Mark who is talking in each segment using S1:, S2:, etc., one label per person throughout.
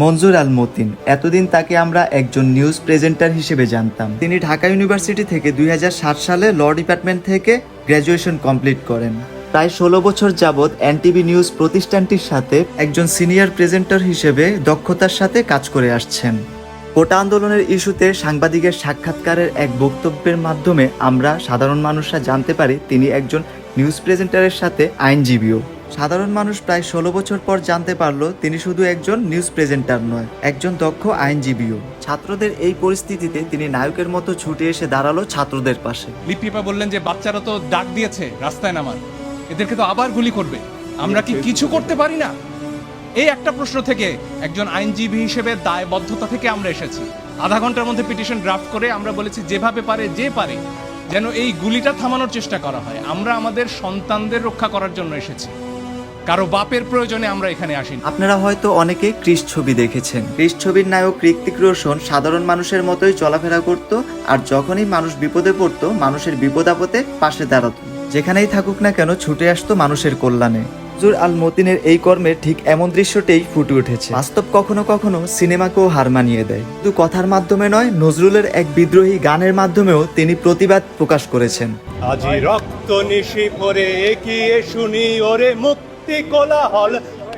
S1: মঞ্জুর আল মতিন এতদিন তাকে আমরা একজন নিউজ প্রেজেন্টার হিসেবে জানতাম। তিনি ঢাকা ইউনিভার্সিটি থেকে দুই হাজার সাত সালে ল ডিপার্টমেন্ট থেকে গ্র্যাজুয়েশন কমপ্লিট করেন। প্রায় ষোলো বছর যাবৎ এনটিভি নিউজ প্রতিষ্ঠানটির সাথে একজন সিনিয়র প্রেজেন্টার হিসেবে দক্ষতার সাথে কাজ করে আসছেন। কোটা আন্দোলনের ইস্যুতে সাংবাদিকের সাক্ষাৎকারের এক বক্তব্যের মাধ্যমে আমরা সাধারণ মানুষরা জানতে পারি তিনি একজন নিউজ প্রেজেন্টারের সাথে আইনজীবীও। সাধারণ মানুষ প্রায় ষোলো বছর পর জানতে পারল তিনি শুধু একজন নিউজ প্রেজেন্টার নয়, একজন দক্ষ আইনজীবীও। ছাত্রদের এই পরিস্থিতিতে তিনি নায়কের মতো ছুটে এসে দাঁড়াল ছাত্রদের পাশে।
S2: লিপিপা বললেন যে, বাচ্চারা তো ডাক দিয়েছে রাস্তায় নামার। এদেরকে তো আবার গুলি করবে। আমরা কি কিছু করতে পারি না? এই একটা প্রশ্ন থেকে একজন আইনজীবী হিসেবে দায়বদ্ধতা থেকে আমরা এসেছি। আধা ঘণ্টার মধ্যে পিটিশন ড্রাফট করে আমরা বলেছি, যেভাবে পারে, যে পারে, যেন এই গুলিটা থামানোর চেষ্টা করা হয়। আমরা আমাদের সন্তানদের রক্ষা করার জন্য এসেছি। কারও বাপের প্রয়োজনে আমরা এখানে আসি
S1: আপনারা হয়তো অনেকে ক্রিস ছবি দেখেছেন। ক্রিস ছবির নায়ক ঋত্বিক রোশন সাধারণ মানুষের মতোই চলাফেরা করত আর যখনই মানুষ বিপদে পড়তো মানুষের বিপদ আপদে পাশে দাঁড়াতো। যেখানেই থাকুক না কেন ছুটে আসতো মানুষের কল্যাণে। জুর আল মতিনের এই কর্মে ঠিক এমন দৃশ্যটাই ফুটে উঠেছে। বাস্তব কখনো কখনো সিনেমাকেও হার মানিয়ে দেয়। শুধু কথার মাধ্যমে নয় নজরুলের এক বিদ্রোহী গানের মাধ্যমেও তিনি প্রতিবাদ প্রকাশ করেছেন।
S3: আজি রক্ত নিশি ভরে এগিয়ে শুনি ওরে মুক্তি কোলাহল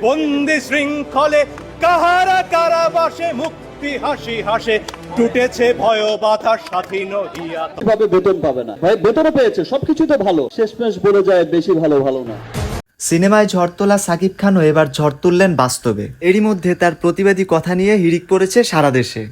S3: বন্দি শৃঙ্খলে কাহারা কারাবাসে মুক্তি হাসি হাসে টুটেছে ভয় বাধা স্বাধীন হিয়া
S4: ভাবে বেতন পাবে না। ভাই বেতনও পেয়েছে সবকিছু তো ভালো। শেষমেশ বলে যায় বেশি ভালো ভালো না।
S1: সিনেমায় ঝড় তোলা সাকিব খানও এবার ঝড় তুললেন বাস্তবে। এরই মধ্যে তার প্রতিবাদী কথা নিয়ে হিড়িক পড়েছে সারা দেশে।